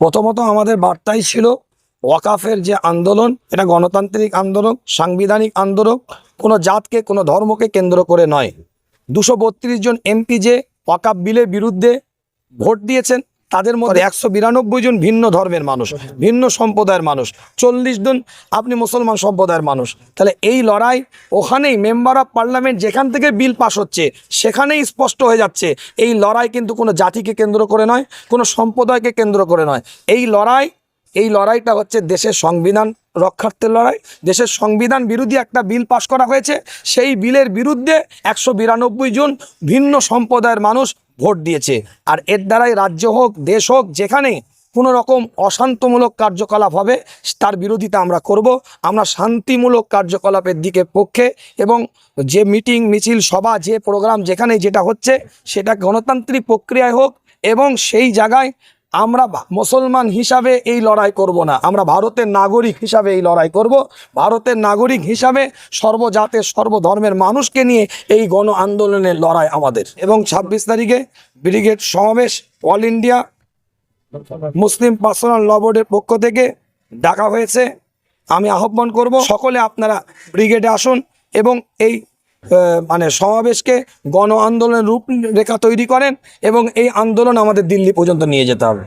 প্রথমত আমাদের বার্তাই ছিল, ওয়াকাফের যে আন্দোলন, এটা গণতান্ত্রিক আন্দোলন, সাংবিধানিক আন্দোলন, কোনো জাতকে, কোনো ধর্মকে কেন্দ্র করে নয়। দুশো জন এমপি যে ওয়াকাফ বিলের বিরুদ্ধে ভোট দিয়েছেন তাদের মধ্যে একশো বিরানব্বই জন ভিন্ন ধর্মের মানুষ ভিন্ন সম্প্রদায়ের মানুষ চল্লিশ জন আপনি মুসলমান সম্প্রদায়ের মানুষ। তাহলে এই লড়াই ওখানেই মেম্বার অফ পার্লামেন্ট যেখান থেকে বিল পাস হচ্ছে সেখানেই স্পষ্ট হয়ে যাচ্ছে এই লড়াই কিন্তু কোনো জাতিকে কেন্দ্র করে নয় কোনো সম্প্রদায়কে কেন্দ্র করে নয়। এই লড়াই এই লড়াইটা হচ্ছে দেশের সংবিধান রক্ষার্থের লড়াই দেশের সংবিধান বিরোধী একটা বিল পাশ করা হয়েছে সেই বিলের বিরুদ্ধে একশো বিরানব্বই জন ভিন্ন সম্প্রদায়ের মানুষ ভোট দিয়েছে। আর এর দ্বারাই রাজ্য হোক, দেশ হোক, যেখানে কোনো রকম অশান্তমূলক কার্যকলাপ হবে, তার বিরোধিতা আমরা করব। আমরা শান্তিমূলক কার্যকলাপের দিকে পক্ষে এবং যে মিটিং, মিছিল, সভা, যে প্রোগ্রাম, যেখানে যেটা হচ্ছে, সেটা গণতান্ত্রিক প্রক্রিয়ায় হোক এবং সেই জায়গায় আমরা মুসলমান হিসাবে এই লড়াই করব না। আমরা ভারতের নাগরিক হিসাবে এই লড়াই করব। ভারতের নাগরিক হিসাবে সর্বজাতের সর্বধর্মের মানুষকে নিয়ে এই গণ আন্দোলনের লড়াই আমাদের। এবং ছাব্বিশ তারিখে ব্রিগেড সমাবেশ, all India Muslim personal law বোর্ডের পক্ষ থেকে ডাকা হয়েছে। আমি আহ্বান করব, সকলে আপনারা ব্রিগেডে আসুন এবং এই মানে সমাবেশকে গণ আন্দোলনের রূপরেখা তৈরি করেন এবং এই আন্দোলন আমাদের দিল্লি পর্যন্ত নিয়ে যেতে হবে।